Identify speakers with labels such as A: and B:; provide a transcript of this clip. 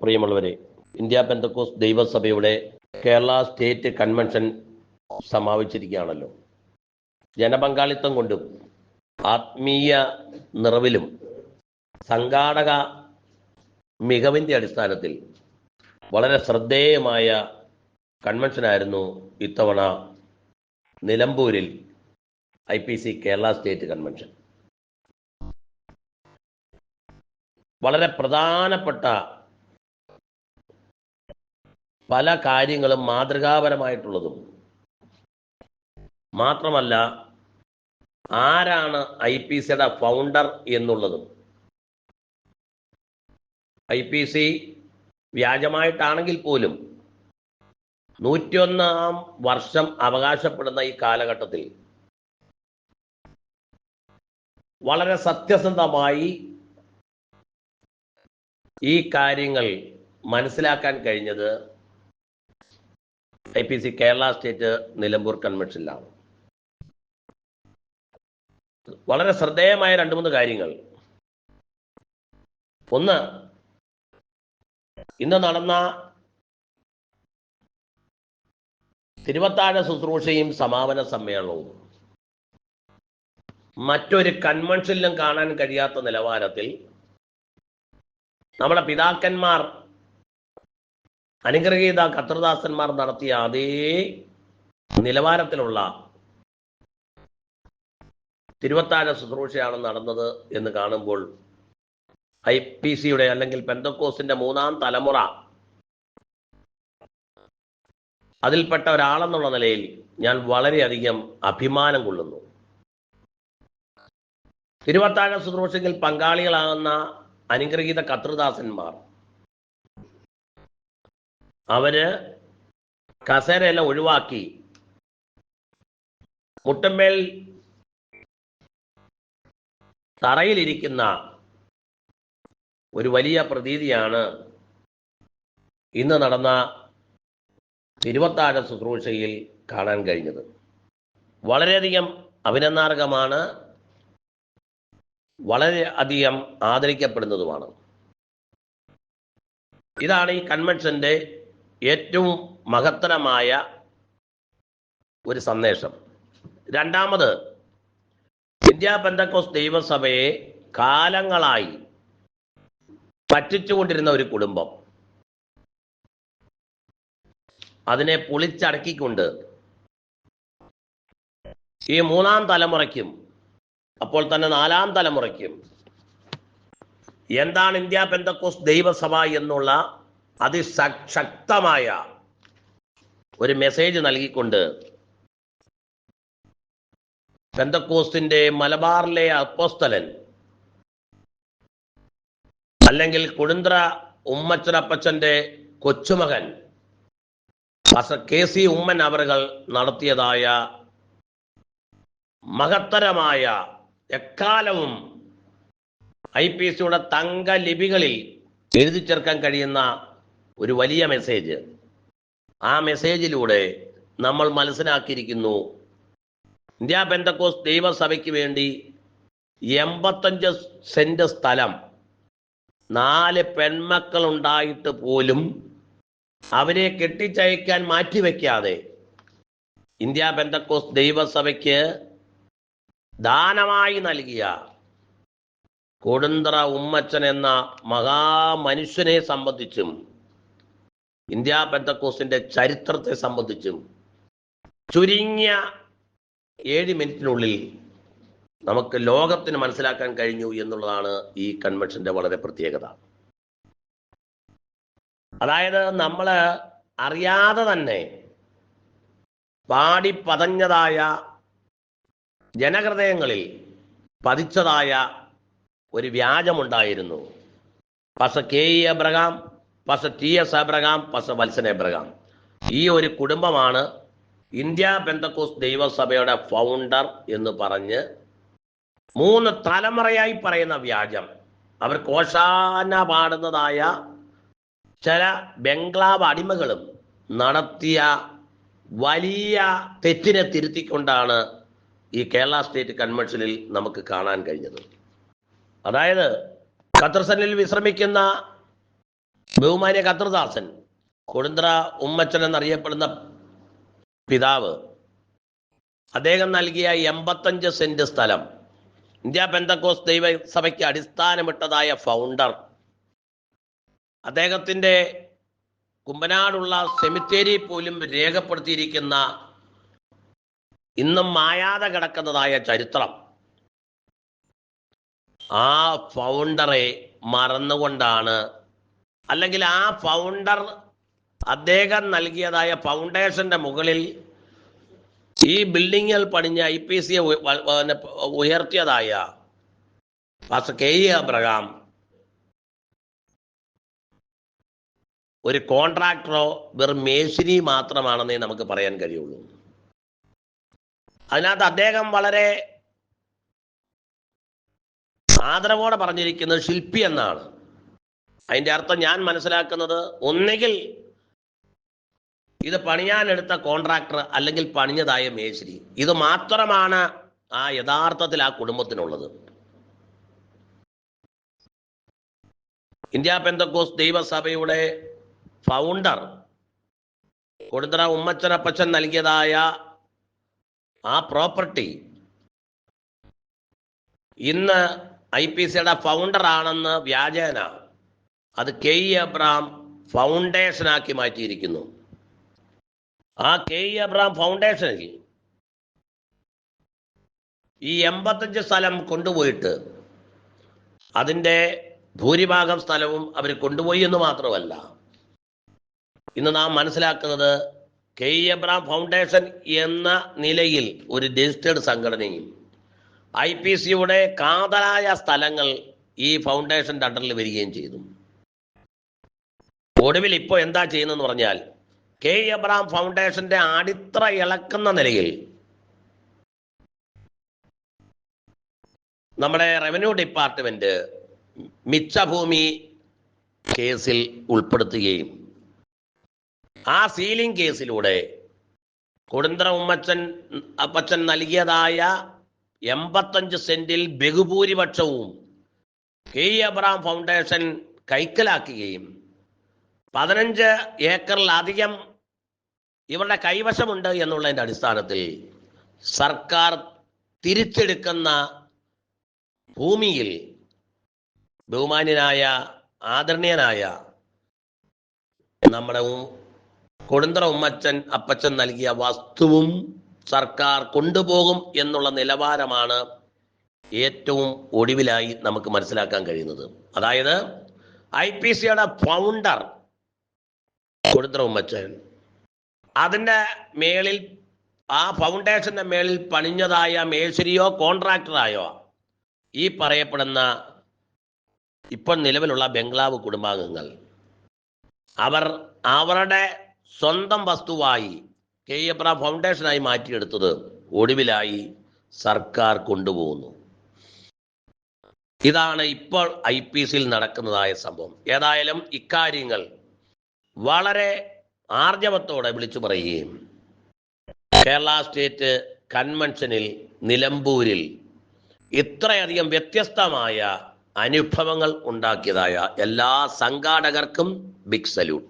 A: പ്രിയമുള്ളവരെ ഇന്ത്യ പെന്തക്കോസ് ദൈവസഭയുടെ Kerala state convention സമാപിച്ചിരിക്കുകയാണല്ലോ. ജനപങ്കാളിത്തം കൊണ്ടും ആത്മീയ നിറവിലും സംഘാടക മികവിന്റെ അടിസ്ഥാനത്തിൽ വളരെ ശ്രദ്ധേയമായ കൺവെൻഷനായിരുന്നു ഇത്തവണ നിലമ്പൂരിൽ I P C Kerala state convention. വളരെ പ്രധാനപ്പെട്ട പല കാര്യങ്ങളും മാതൃകാപരമായിട്ടുള്ളതും. മാത്രമല്ല ആരാണ് ഐ പി സിയുടെ ഫൗണ്ടർ എന്നുള്ളതും. ഐ പി സി വ്യാജമായിട്ടാണെങ്കിൽ പോലും നൂറ്റിയൊന്നാം വർഷം അവകാശപ്പെടുന്ന ഈ കാലഘട്ടത്തിൽ വളരെ സത്യസന്ധമായി ഈ കാര്യങ്ങൾ മനസ്സിലാക്കാൻ കഴിഞ്ഞത് I P C Kerala state Nilambur കൺവെൻഷനിലാണ് വളരെ ശ്രദ്ധേയമായ രണ്ട് മൂന്ന് കാര്യങ്ങൾ. ഒന്ന് ഇന്ന് നടന്ന തിരുവത്താഴ ശുശ്രൂഷയും സമാപന സമ്മേളനവും. മറ്റൊരു കൺവെൻഷനിലും കാണാൻ കഴിയാത്ത നിലവാരത്തിൽ നമ്മുടെ പിതാക്കന്മാർ അനുഗ്രഹീത കത്രദാസന്മാർ നടത്തിയ അതേ നിലവാരത്തിലുള്ള തിരുവത്താഴ ശുശ്രൂഷയാണ് നടന്നത് എന്ന് കാണുമ്പോൾ ഐ പി സിയുടെ അല്ലെങ്കിൽ പെന്തക്കോസിന്റെ മൂന്നാം തലമുറ അതിൽപ്പെട്ട ഒരാളെന്നുള്ള നിലയിൽ ഞാൻ വളരെയധികം അഭിമാനം കൊള്ളുന്നു. തിരുവത്താഴ ശുശ്രൂഷയിൽ പങ്കാളികളാകുന്ന അനുഗ്രഹീത കർത്തൃദാസന്മാർ അവർ കസേരയെല്ലാം ഒഴിവാക്കി. മുട്ടമ്മേൽ തറയിലിരിക്കുന്ന ഒരു വലിയ പ്രതീതിയാണ് ഇന്ന് നടന്ന തിരുവത്താഴ ശുശ്രൂഷയിൽ കാണാൻ കഴിഞ്ഞത്. വളരെയധികം അഭിനന്ദാർഹമാണ്. വളരെ അധികം ആദരിക്കപ്പെടുന്നതുമാണ്. ഇതാണ് ഈ കൺവെൻഷന്റെ ഏറ്റവും മഹത്തരമായ ഒരു സന്ദേശം. രണ്ടാമത് ഇന്ത്യ പെന്തക്കോസ് ദൈവസഭയെ കാലങ്ങളായി പറ്റിച്ചുകൊണ്ടിരുന്ന ഒരു കുടുംബം. അതിനെ പൊളിച്ചടക്കിക്കൊണ്ട് ഈ മൂന്നാം തലമുറയ്ക്കും അപ്പോൾ തന്നെ നാലാം തലമുറയ്ക്കും എന്താണ് ഇന്ത്യ പെന്തക്കോസ് ദൈവസഭ എന്നുള്ള അതിശക്തമായ ഒരു മെസ്സേജ് നൽകിക്കൊണ്ട് ബന്ധക്കോസ്റ്റിന്റെ മലബാറിലെ അപ്പോസ്തലൻ അല്ലെങ്കിൽ കുഴുന്ത്ര ഉമ്മച്ചനപ്പച്ചന്റെ കൊച്ചുമകൻ കെ സി ഉമ്മൻ അവറുകൾ നടത്തിയതായ മഹത്തരമായ എക്കാലവും ഐ പി സിയുടെ തങ്ക ലിപികളിൽ എഴുതി ചേർക്കാൻ കഴിയുന്ന ഒരു വലിയ മെസ്സേജ് ആ മെസ്സേജിലൂടെ നമ്മൾ മനസ്സിലാക്കിയിരിക്കുന്നു. ഇന്ത്യ ബെന്തക്കോസ് ദൈവസഭയ്ക്ക് വേണ്ടി എൺപത്തഞ്ച് സെന്റ് സ്ഥലം നാല് പെൺമക്കൾ ഉണ്ടായിട്ട് പോലും അവരെ കെട്ടിച്ചയക്കാൻ മാറ്റിവെക്കാതെ ഇന്ത്യ ബെന്തക്കോസ് ദൈവസഭയ്ക്ക് ദാനമായി നൽകിയ കൊടുന്തറ ഉമ്മച്ചൻ എന്ന മഹാമനുഷ്യനെ സംബന്ധിച്ചും ഇന്ത്യ പെന്തക്കോസിന്റെ ചരിത്രത്തെ സംബന്ധിച്ചും ചുരുങ്ങിയ ഏഴ് മിനിറ്റിനുള്ളിൽ നമുക്ക് ലോകത്തിന് മനസ്സിലാക്കാൻ കഴിഞ്ഞു എന്നുള്ളതാണ് ഈ കൺവെൻഷന്റെ വളരെ പ്രത്യേകത. അതായത് നമ്മൾ അറിയാതെ തന്നെ പാടി പതഞ്ഞതായ ജനഹൃദയങ്ങളിൽ പതിച്ചതായ ഒരു വ്യാജമുണ്ടായിരുന്നു. പക്ഷെ കെ ഇ എബ്രഹാം പസ ടി എസ് എബ്രഹാം പസ വത്സൻ എബ്രഹാം ഈ ഒരു കുടുംബമാണ് ഇന്ത്യ ബന്ധക്കോസ് ദൈവസഭയുടെ ഫൗണ്ടർ എന്ന് പറഞ്ഞ് മൂന്ന് തലമുറയായി പറയുന്ന വ്യാജം. അവർ കോശാന പാടുന്നതായ ചില ബംഗ്ലാവ് അടിമകളും നടത്തിയ വലിയ തെറ്റിനെ തിരുത്തിക്കൊണ്ടാണ് ഈ കേരള സ്റ്റേറ്റ് കൺവെൻഷനിൽ നമുക്ക് കാണാൻ കഴിഞ്ഞത്. അതായത് ഖത്തർസനിൽ വിശ്രമിക്കുന്ന ബഹുമാന്യ കത്രദാസൻ കൊടുന്ത്ര ഉമ്മച്ചൻ എന്നറിയപ്പെടുന്ന പിതാവ് അദ്ദേഹം നൽകിയ എൺപത്തഞ്ച് സെന്റ് സ്ഥലം. ഇന്ത്യ പെന്തക്കോസ് ദൈവസഭയ്ക്ക് അടിസ്ഥാനമിട്ടതായ ഫൗണ്ടർ അദ്ദേഹത്തിന്റെ കുമ്പനാടുള്ള സെമിത്തേരി പോലും രേഖപ്പെടുത്തിയിരിക്കുന്ന ഇന്നും മായാതെ കിടക്കുന്നതായ ചരിത്രം. ആ ഫൗണ്ടറെ മറന്നുകൊണ്ടാണ് അല്ലെങ്കിൽ ആ ഫൗണ്ടർ അദ്ദേഹം നൽകിയതായ ഫൗണ്ടേഷന്റെ മുകളിൽ ഈ ബിൽഡിങ്ങിൽ പണിഞ്ഞ ഐ പി സിയെ ഉയർത്തിയതായ കെ ഇ അബ്രഹാം ഒരു കോൺട്രാക്ടറോ വെറും മേശിരി മാത്രമാണെന്നേ നമുക്ക് പറയാൻ കഴിയുള്ളൂ. അതിനകത്ത് അദ്ദേഹം വളരെ ആദരവോടെ പറഞ്ഞിരിക്കുന്നത് ശില്പി എന്നാണ്. അതിന്റെ അർത്ഥം ഞാൻ മനസ്സിലാക്കുന്നത് ഒന്നുകിൽ ഇത് പണിയാനെടുത്ത കോൺട്രാക്ടർ അല്ലെങ്കിൽ പണിഞ്ഞതായ മേശിരി. ഇത് മാത്രമാണ് ആ യഥാർത്ഥത്തിൽ ആ കുടുംബത്തിനുള്ളത്. ഇന്ത്യ പെന്തക്കോസ് ദൈവസഭയുടെ ഫൗണ്ടർ കൊടുത്തറ ഉമ്മച്ചനപ്പച്ചൻ നൽകിയതായ ആ പ്രോപ്പർട്ടി ഇന്ന് ഐ പി സിയുടെ ഫൗണ്ടർ ആണെന്ന് വ്യാജേന അത് കെ ഇ ഫൗണ്ടേഷൻ ആക്കി മാറ്റിയിരിക്കുന്നു. ആ കെ ഇ അബ്രഹാം ഫൗണ്ടേഷനിൽ ഈ എൺപത്തഞ്ച് സ്ഥലം കൊണ്ടുപോയിട്ട് അതിന്റെ ഭൂരിഭാഗം സ്ഥലവും അവർ കൊണ്ടുപോയി എന്ന് മാത്രമല്ല ഇന്ന് നാം മനസ്സിലാക്കുന്നത് കെ ഇ എബ്രാം ഫൗണ്ടേഷൻ എന്ന നിലയിൽ ഒരു രജിസ്റ്റേഡ് സംഘടനയും ഐ പി സിയുടെ കാതലായ സ്ഥലങ്ങൾ ഈ ഫൗണ്ടേഷന്റെ അണ്ടറിൽ വരികയും ചെയ്തു. ഒടുവിൽ ഇപ്പോൾ എന്താ ചെയ്യുന്നതെന്ന് പറഞ്ഞാൽ കെ എബ്രഹാം എബ്രാം ഫൗണ്ടേഷന്റെ അടിത്തറ ഇളക്കുന്ന നിലയിൽ നമ്മുടെ റവന്യൂ ഡിപ്പാർട്ട്മെന്റ് മിച്ചഭൂമി കേസിൽ ഉൾപ്പെടുത്തുകയും ആ സീലിംഗ് കേസിലൂടെ കൊടുന്തറ ഉമ്മച്ചൻ അപ്പച്ചൻ നൽകിയതായ എൺപത്തഞ്ച് സെന്റിൽ ബഹുഭൂരിപക്ഷവും കെ എബ്രഹാം ഫൗണ്ടേഷൻ കൈക്കലാക്കുകയും പതിനഞ്ച് ഏക്കറിലധികം ഇവരുടെ കൈവശമുണ്ട് എന്നുള്ളതിന്റെ അടിസ്ഥാനത്തിൽ സർക്കാർ തിരിച്ചെടുക്കുന്ന ഭൂമിയിൽ ബഹുമാന്യനായ ആദരണീയനായ നമ്മുടെ കൊടുന്തറ ഉമ്മച്ചൻ അപ്പച്ചൻ നൽകിയ വസ്തുവും സർക്കാർ കൊണ്ടുപോകും എന്നുള്ള നിലവാരമാണ് ഏറ്റവും ഒടുവിലായി നമുക്ക് മനസ്സിലാക്കാൻ കഴിയുന്നത്. അതായത് ഐ പി സിയുടെ ഫൗണ്ടർ കൊടുന്തറ ഉമ്മച്ചൻ അതിന്റെ മേളിൽ ആ ഫൗണ്ടേഷന്റെ മേളിൽ പണിഞ്ഞതായ മേശരിയോ കോൺട്രാക്ടറായോ ഈ പറയപ്പെടുന്ന ഇപ്പോൾ നിലവിലുള്ള ബംഗ്ലാവ് കുടുംബാംഗങ്ങൾ അവർ അവരുടെ സ്വന്തം വസ്തുവായി കെ. എബ്ര ഫൗണ്ടേഷനായി മാറ്റിയെടുത്തത് ഒടുവിലായി സർക്കാർ കൊണ്ടുപോകുന്നു. ഇതാണ് ഇപ്പോൾ ഐ പി സിയിൽ നടക്കുന്നതായ സംഭവം. ഏതായാലും ഇക്കാര്യങ്ങൾ വളരെ ആർജവത്തോടെ വിളിച്ചു പറയുകയും കേരള സ്റ്റേറ്റ് കൺവെൻഷനിൽ നിലമ്പൂരിൽ ഇത്രയധികം വ്യത്യസ്തമായ അനുഭവങ്ങൾ ഉണ്ടാക്കിയതായ എല്ലാ സംഘാടകർക്കും ബിഗ് സല്യൂട്ട്